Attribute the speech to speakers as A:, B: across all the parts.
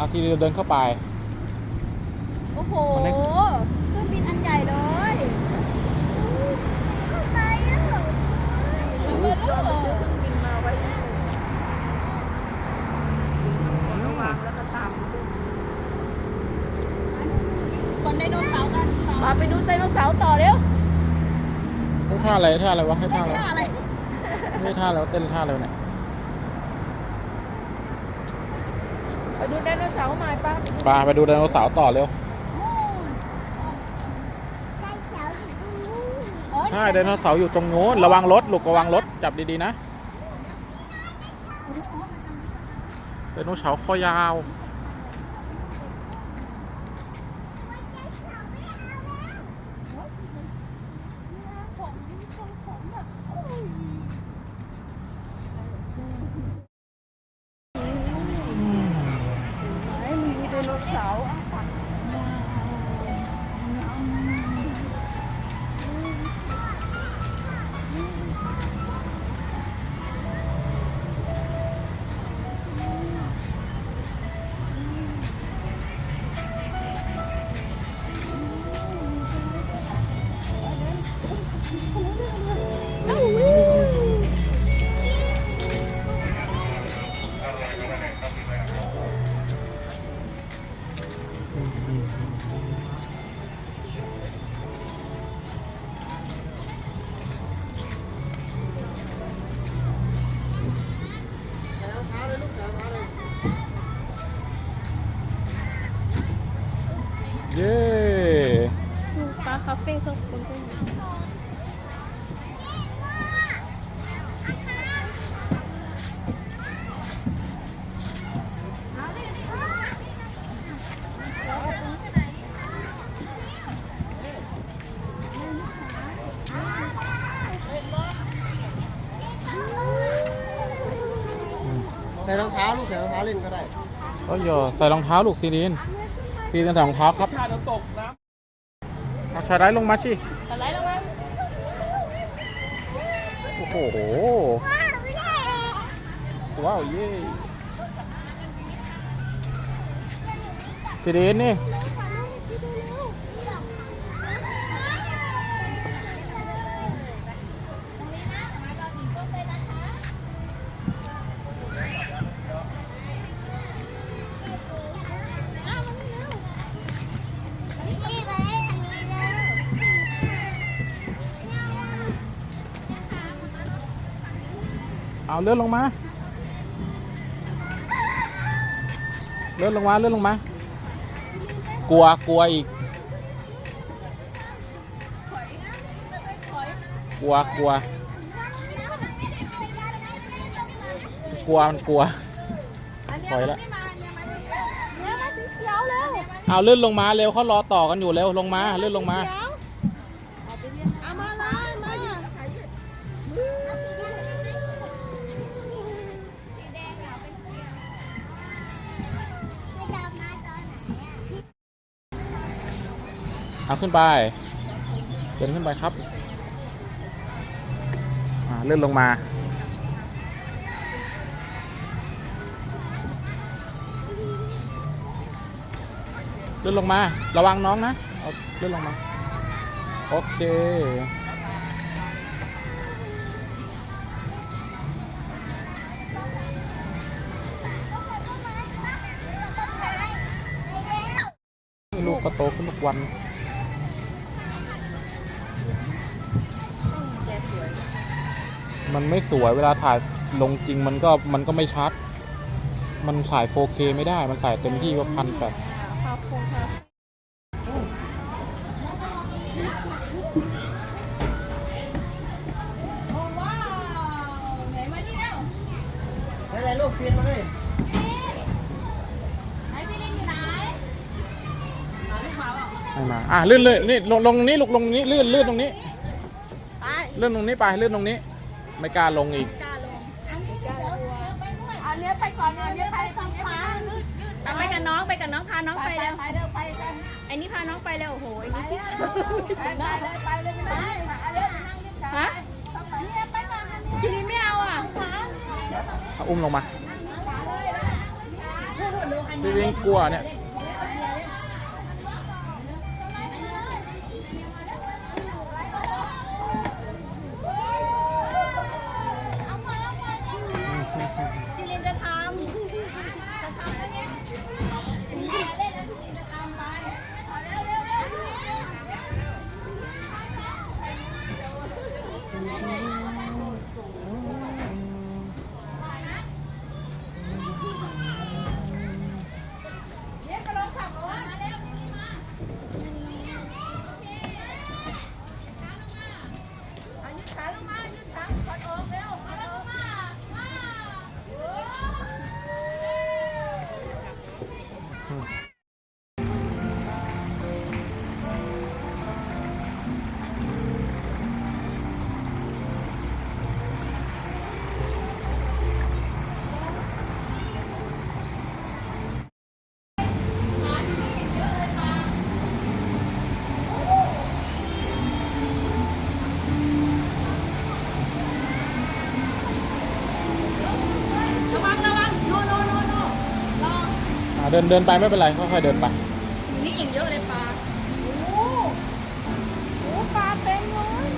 A: อาทีเดินเข้าไป
B: โอ้โห
A: มันได้
B: เครื่องบินอันใหญ่เลย
C: ไปแล้ว
B: ระเบิดลูก
C: บินมาไว้ระวังแล้วก็ตาม
B: คนไดโนเสาร์กันต่อ
C: มาไปดูไดโนเสาร์ต่อเร็ว
A: ให้ท่าอะไรท่าอะไรวะให้
B: ได้
A: ท่าอะไร
B: ท่าอะไร
A: ไม่ท่าแล้วเต้นท่าอะไรวะเนี่ย
C: ไปดูไดโนเสาร์ใหม่ป้า
A: ปาไปดูไดโนเสาร์ต่อเร็ว
B: โอ้ย
A: ใช่ไดโนเสาร์อยู่ตรงนู้นระวังรถลูกระวังรถจับดีๆนะไดโนเสาร์คอยาว
C: ไหนมี ไา
B: คาเฟ่เขาคนก็มี
D: ใส่รองเท้าลูกใส่รองเท้าเล่นก็ได้
A: ก็อย่าใส่รองเท้าลูกซีรีนซีรีนใส่รองเท้าครับ ชาเดี๋ยวตกน้ำ เอาชาได้ลงมาสิ
B: สไลด์ลงมา
A: โอ้โห ว้าวเย่ซีรีนนี่ เอาเลื่อนลงมา เลื่อนลงมา เลื่อนลงมา กลัว กลัวอีก กลัว กลัว กลัว มันกลัวถอยละเอาเลื่อนลงมาเร็วเขารอต่อกันอยู่เร็วลงมาเลื่อนลงมา ขึ้นไป เดินขึ้นไปครับเลื่อนลงมา เลื่อนลงมา ระวังน้องนะ เอาเลื่อนลงมา โอเคลูกก็โตขึ้นทุกวัน มันไม่สวยเวลาถ่ายลงจริงมันก็มันก็ไม่ชัด มันถ่าย 4K ไม่ได้ มันใส่เต็มที่ก็พันแปด
B: คาโฟคาโอ้ว้าวไหนมานี่เร็ว
D: อะไรลูกเปลี่ยนมาเลย
B: ไหนพี่ลิงอยู่ไหนหาลูกหมาเปล่า
A: ให้มา อะลื่นเลยนี่ลงลงนี้ลูกลงนี้ลื่นลื่นตรงนี้
C: ไป
A: ลื่นตรงนี้ไปลื่นตรงนี้ ไม่กล้าลงอีก
B: กล้าลง
C: อันนี้ไปก่อนอันนี้ไปฝั่งขวา
B: เอาไปกับน้องไปกับน้องพาน้อง
C: ไป
B: ไป
C: ไป
B: เร็ว
C: ไปเร็วไปกัน
B: ไอ้นี่พาน้องไปเร็วโอ้โหไอ้
C: ไป
B: นี่
C: เร็วไปเลยไปเลยไปเลยอันนี้นั่งนี่
B: ฮะ
C: เนี่ยไปก่อนอันนี้
B: ทีนี้ไม่เอาอะ
C: ขวาเนี่ย
A: เอาอุ้มลงมา
B: อัน
A: ซีรีนกลัวเนี่ย
B: เดิน
A: เดินไปไม่เป็นไรค่อยๆเดินไป
B: นี่อย่างเยอะเลยปลา
C: โอ้โหปลาเต็มเลย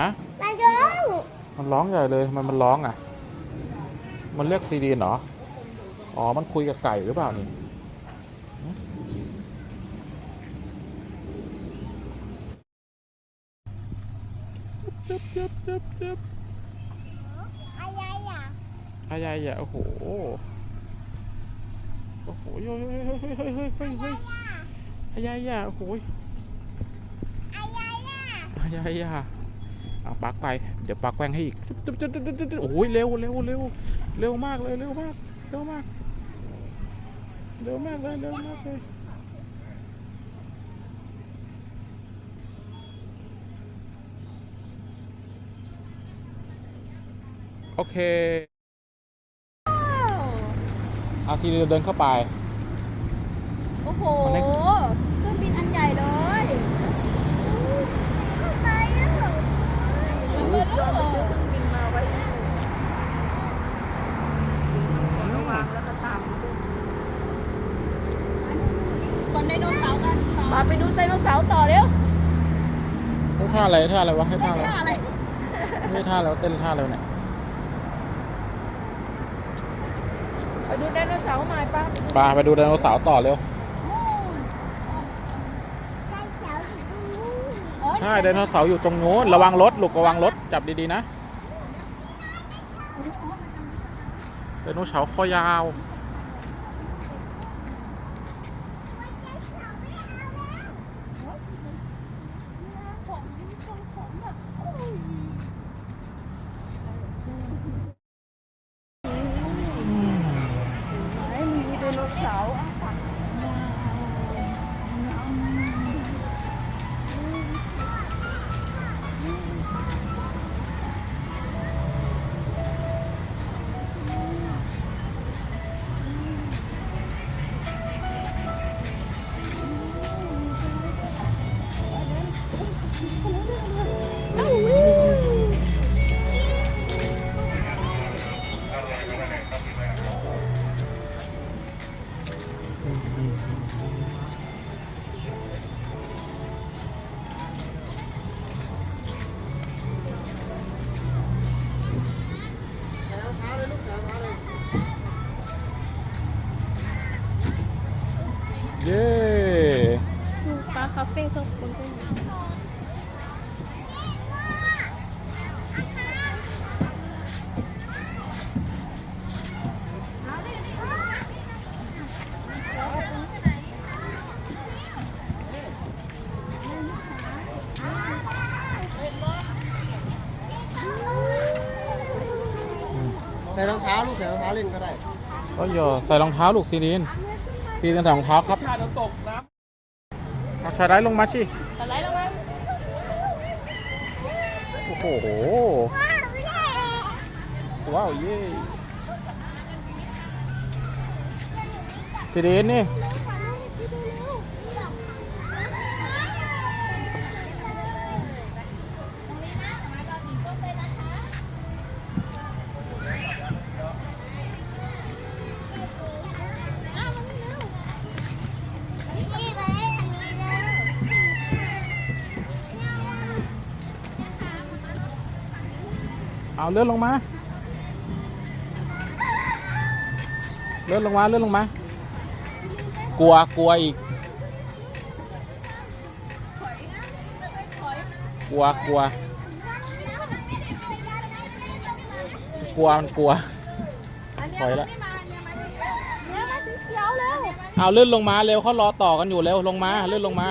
A: ฮะ
C: ปลาเยอะ
A: มันร้องใหญ่เลยทำไมมันร้องอะ มันเรียกซีรีนเหรอ อ๋อ มันคุยกับไก่หรือเปล่านี่หึจึ๊บจึ๊บจึ๊บจึ๊บ
C: อะไรอะ
A: อายายอะโอ้โห โอ้โหเฮ้ยเฮ้ยเฮ้ยเฮ้ยเฮ้ยเฮ้ยเฮ้ยอายายอะโอ้โห
C: อะไรอะ
A: อายายอะเอาปักไป เดี๋ยวปักแกว่งให้อีกโอ้ยเร็วเร็วเร็วเร็วมากเลยเร็วมากเร็วมากเร็วมากเลยเร็วมากเลยโอเค อาทีเดียวเดินเข้าไป
B: โอ้โห
A: มันได้
B: เครื่องบินอันใหญ่เลย
C: ไปแล้วเหรอ
B: เบอร์ลูก
C: บินมาไว้ระวังแล้วก็ตาม
B: ส่วนไดโนเสาร์กันต่อ
C: ปลาไปดูไดโนเสาร์ต่อเร็ว
A: ให้ท่าอะไรท่าอะไรวะให้
B: เล่
A: ท่านอะไร
B: ท่าอะไร
A: ไม่ท่าแล้วเต้นท่าแล้วเนี่ย
C: ไปดูไดโนเสาร์ใหม่ป้า
A: ปาไปดูไดโนเสาร์ต่อเร็ว ใช่ไดโนเสาร์อยู่ตรงนู้นระวังรถลูกระวังรถจับดีๆนะไดโนเสาร์คอยาว
B: ปลาคาเฟ่เครื่องบิน
D: ใส่รองเท้าลูกใส่รองเท้าเล่นก็ได้
A: ก็อย่าใส่รองเท้าลูกซีรีนซีรีนใส่รองเท้าครับ ชาโดนตกน้ำ ชายไร้ลงมาสิ
B: อะไรแล้วมั้ง
A: โอ้โห ว้าวเย้ซีรีนนี่
C: เอา
A: เลื่อนลงมา เลื่อนลงมา เลื่อนลงมา กลัว กลัวอีก กลัว กลัว กลัวมันกลัว ถอยละ
C: เนี่ยมาสีเขียวเอา
A: เลื่อนลงมาเร็วเขารอต่อกันอยู่เร็วลงมาเลื่อนลงมา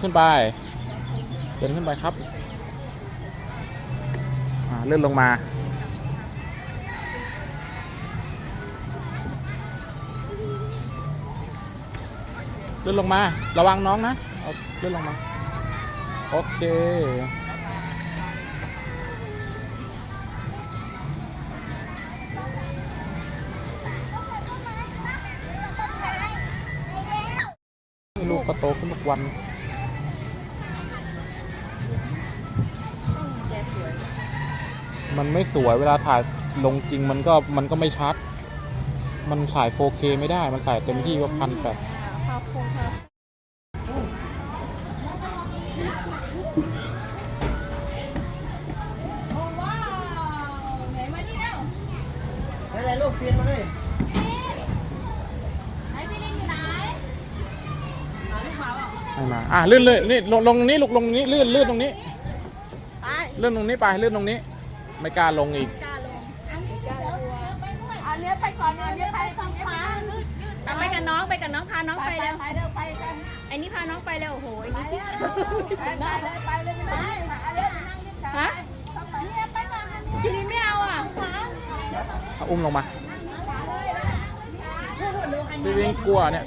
A: ขึ้นไปเดินขึ้นไปครับอ่าเลื่อนลงมา เลื่อนลงมา ระวังน้องนะเอาเลื่อนลงมา โอเค ลูกก็โตขึ้นทุกวัน มันไม่สวยเวลาถ่ายลงจริงมันก็มันก็ไม่ชัด มันสาย 4K ไม่ได้ มันสายเต็มที่ก็พันแปด
B: โอ้ว้าวไหนมานี่เร็ว
D: อะไรลูกปีนมาเลย
B: ไหนพี่ลิงอยู่ไหนมาลูกมาเปล่า
A: ให้มา อะลื่นเลยนี่ลงลงตรงนี้ลูกลงตรงนี้ลื่นลื่นตรงนี้
C: ไป
A: ลื่นตรงนี้ไปลื่นตรงนี้ ไม่กล้าลงอีก
B: กล้าลง
C: อันนี้ไปก่อนอันนี้ไปข้างขวา
B: เอาไปกับน้องไปกับน้องพาน้อง
C: ไป
B: ไป
C: ไป
B: เร็ว
C: ไปเร็วไปกัน
B: ไอ้นี่พาน้องไปเร็วโอ้โหไอ้
C: ไป
B: นี่
C: เลยไปเลยไปเลยไปเลยอันนี้นั่งยิ้มแฉ
B: ฮะ
C: เนี่ยไปก่อนอันนี้
B: ทีนี้ไม่เอาอะ
C: ขวาเนี่ย
A: เอาอุ้มลงมาพี่วิ่งกลัวเนี่ย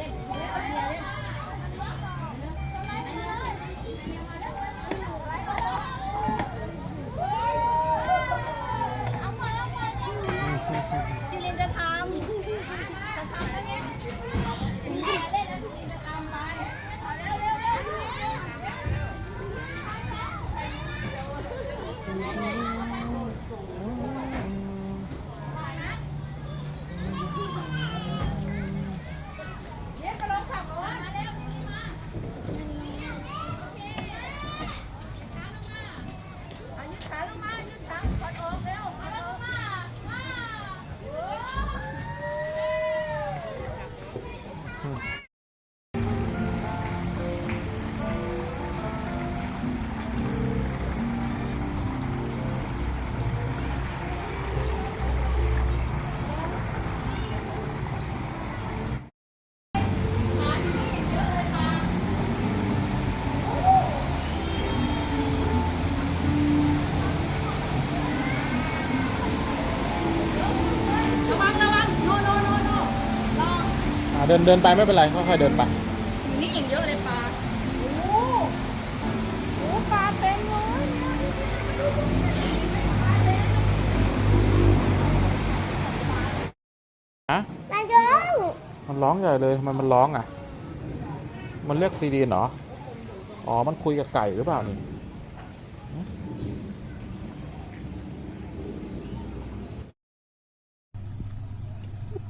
C: ดิ
B: น
A: เดินไปไม่เป็นไรค่อยๆเดินไป
B: อยู่นี่อย่างเยอะเลยปลา
C: โอ้ปลาเต็มเลย
A: ฮะ
C: นายยง
A: มันร้องใหญ่เลยทำไมมันร้องอะ มันเรียกซีดีนเหรอ อ๋อ มันคุยกับไก่หรือเปล่านี่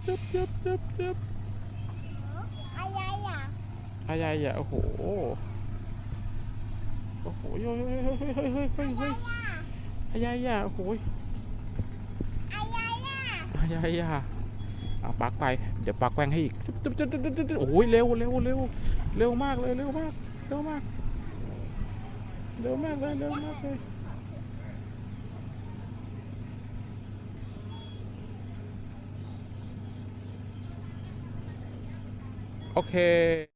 A: จึ๊บจึ๊บจึ๊บจึ๊บ
C: อะไรอะ
A: อายายอ่โอ้โห โอ้โหเฮ้ยเฮ้ยเฮ้ยเฮ้ยเฮ้ยเฮ้ยเฮ้ยอายายอ่โอ้โห
C: อะไรอะ
A: อายายอะเอาปักไป เดี๋ยวปักแกว่งให้อีกโอ้ยเร็วเร็วเร็วเร็วมากเลยเร็วมากเร็วมากเร็วมากเลยเร็วมากเลยโอเค